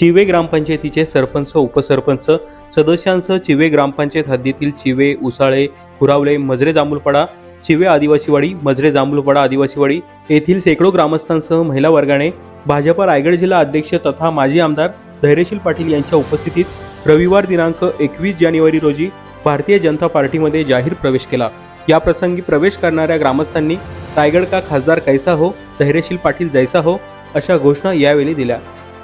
चिवे ग्रामपंचायतीचे सरपंच उपसरपंच सदस्यांसह चिवे ग्रामपंचायत हद्दीतील चिवे उसाळे कुरावले मजरे जांभूळपाडा चिवे आदिवासीवाडी मजरे जांभूळपाडा आदिवासीवाडी येथील शेकडो ग्रामस्थांसह महिला वर्गाने भाजपा रायगड जिल्हा अध्यक्ष तथा माजी आमदार धैर्यशील पाटील यांच्या उपस्थितीत रविवार दिनांक एकवीस जानेवारी रोजी भारतीय जनता पार्टीमध्ये जाहीर प्रवेश केला. या प्रसंगी प्रवेश करणाऱ्या ग्रामस्थांनी रायगड का खासदार कैसा हो? धैर्यशील पाटील जैसा हो? अशा घोषणा यावेळी दिल्या.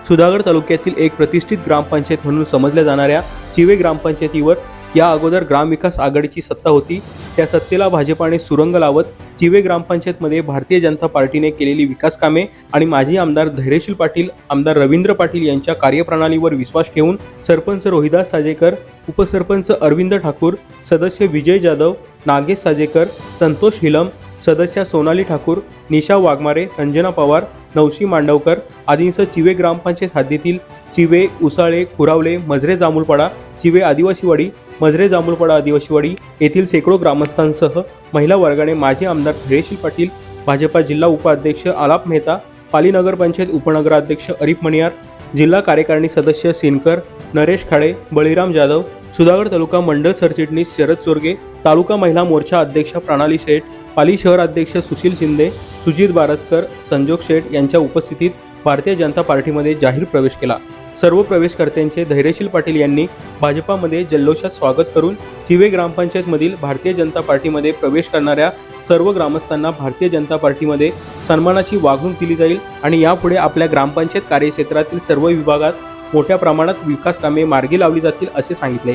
सुधागड तालुक्यातील एक प्रतिष्ठित ग्रामपंचायत म्हणून समजल्या जाणाऱ्या चिवे ग्रामपंचायतीवर या अगोदर ग्रामविकास आघाडीची सत्ता होती. त्या सत्तेला भाजपाने सुरंग लावत चिवे ग्रामपंचायतमध्ये भारतीय जनता पार्टीने केलेली विकास कामे आणि माजी आमदार धैर्यशील पाटील आमदार रवींद्र पाटील यांच्या कार्यप्रणालीवर विश्वास ठेवून सरपंच रोहिदास साजेकर उपसरपंच अरविंद ठाकूर सदस्य विजय जाधव नागेश साजेकर संतोष हिलम सदस्या सोनाली ठाकूर निशा वाघमारे रंजना पवार नवशी मांडवकर आदींसह चिवे ग्रामपंचायत हद्दीतील चिवे उसाळे खुरावले मजरे जांभूलपाडा चिवे आदिवासीवाडी मजरे जांभूलपाडा आदिवासीवाडी येथील शेकडो ग्रामस्थांसह महिला वर्गाने माजी आमदार धैर्यशील पाटील भाजपा जिल्हा उपाध्यक्ष आलाप मेहता पाली नगरपंचायत उपनगराध्यक्ष अरिफ मणियार जिल्हा कार्यकारिणी सदस्य सिनकर नरेश खाडे बळीराम जाधव सुधागड तालुका मंडळ सरचिटणीस शरद चोरगे तालुका महिला मोर्चा अध्यक्ष प्रणाली शेठ पाली शहर अध्यक्ष सुशील शिंदे सुजित बारसकर संजोग शेठ यांच्या उपस्थितीत भारतीय जनता पार्टीमध्ये जाहीर प्रवेश केला. सर्व प्रवेशकर्त्यांचे धैर्यशील पाटील यांनी भाजपामध्ये जल्लोषात स्वागत करून चिवे ग्रामपंचायतमधील भारतीय जनता पार्टीमध्ये प्रवेश करणाऱ्या सर्व ग्रामस्थांना भारतीय जनता पार्टीमध्ये सन्मानाची वागणूक दिली जाईल आणि यापुढे आपल्या ग्रामपंचायत कार्यक्षेत्रातील सर्व विभागात मोठ्या प्रमाणात विकास कामे मार्गी लावली जातील असे सांगितले.